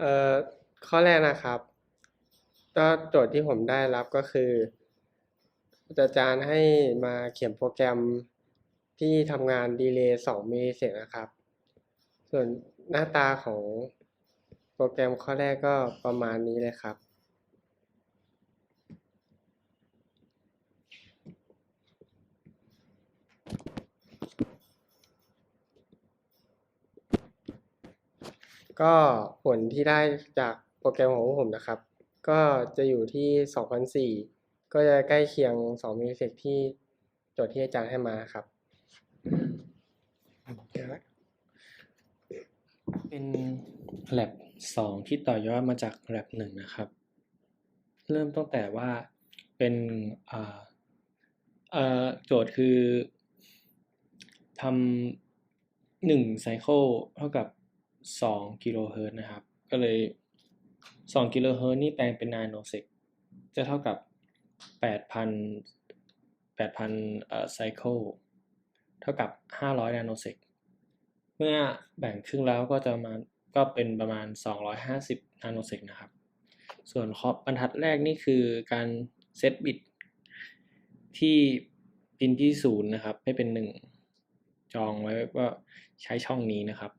เอ่อข้อแรกนะครับก็โจทย์ที่ผมได้รับก็คืออาจารย์ให้มาเขียนโปรแกรมที่ทำงานดีเลย์2มิลลิเซกนะครับ ส่วนหน้าตาของโปรแกรมข้อแรกก็ประมาณนี้เลยครับ ก็ผลที่ได้จากโปรแกรมของผมนะครับ ก็จะอยู่ที่ 2,004 ก็จะใกล้เคียง2มิลลิเซกที่โจทย์ที่อาจารย์ให้มาครับ เป็น lab สองที่ต่อยอดมาจาก lab หนึ่งนะครับ เริ่มตั้งแต่ว่าเป็นอ่าโจทย์คือทำหนึ่งไซเคิลเท่ากับ สองกิโลเฮิร์ตนะครับ ก็เลยสองกิโลเฮิร์ตนี่แปลงเป็นนาโนเซกจะเท่ากับแปดพันแปดพันเอ่อไซเคิลเท่ากับห้าร้อยนาโนเซกเมื่อแบ่งครึ่งแล้วก็จะมาก็เป็นประมาณ 250 นาโนเซกนะครับ ส่วนขอบรรทัดแรกนี่คือการเซตบิตที่ปินที่ศูนย์นะครับ ให้เป็นหนึ่งจองไว้ว่าใช้ช่องนี้นะครับ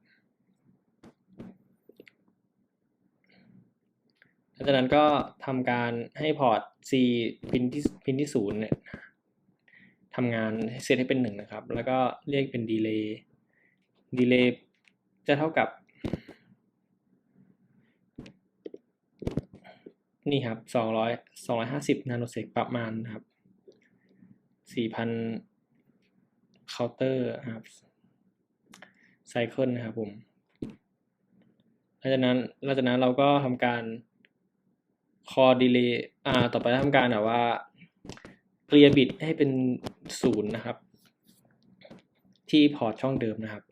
ลังจากนั้นก็ทำการให้พอร์ต C พินที่พินที่ศูนย์เนี่ยทำงานเซตให้เป็นหนึ่งนะครับ แล้วก็เรียกเป็นดีเลย์ดีเลย์จะเท่ากับ นี่ครับสองร้อยสองร้อยห้าสิบนาโนเซกประมาณนะครับสี่พันเคาน์เตอร์ครับไซเคิลนะครับผมหลังจากนั้นหลังจากนั้นเราก็ทำการ คอดีเลย์อ่า ต่อไปทำการแบบว่าเคลียร์บิตให้เป็นศูนย์นะครับ ที่พอร์ตช่องเดิมนะครับ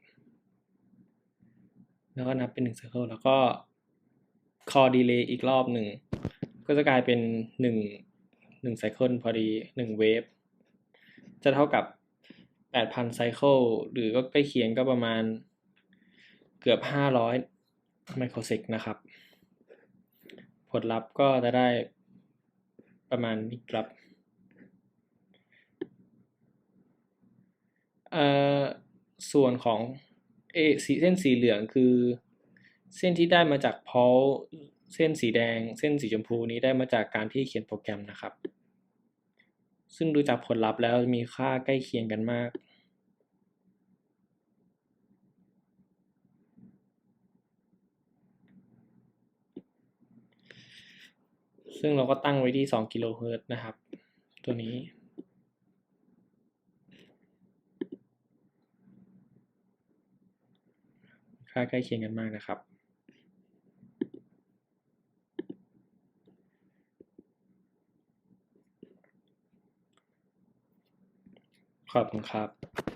แล้วก็นับเป็นหนึ่ง circle แล้วก็ core delay อีกรอบหนึ่ง ก็จะกลายเป็นหนึ่งหนึ่ง cycle พอดีหนึ่ง wave จะเท่ากับแปดพัน cycle หรือก็ใกล้เคียงก็ประมาณเกือบห้าร้อย microsec นะครับ ผลลัพธ์ก็จะได้ประมาณนี้ครับเอ่อส่วนของเอสีเส้นสีเหลืองคือ เส้นที่ได้มาจากพอลเส้นสีแดง เส้นสีชมพูนี้ได้มาจากการที่เขียนโปรแกรมนะครับ ซึ่งดูจากผลลัพธ์แล้วมีค่าใกล้เคียงกันมาก ซึ่งเราก็ตั้งไว้ที่ 2 กิโลเฮิรตซ์นะครับ ตัวนี้ ค่าใกล้เคียงกันมากนะครับ ขอบคุณครับ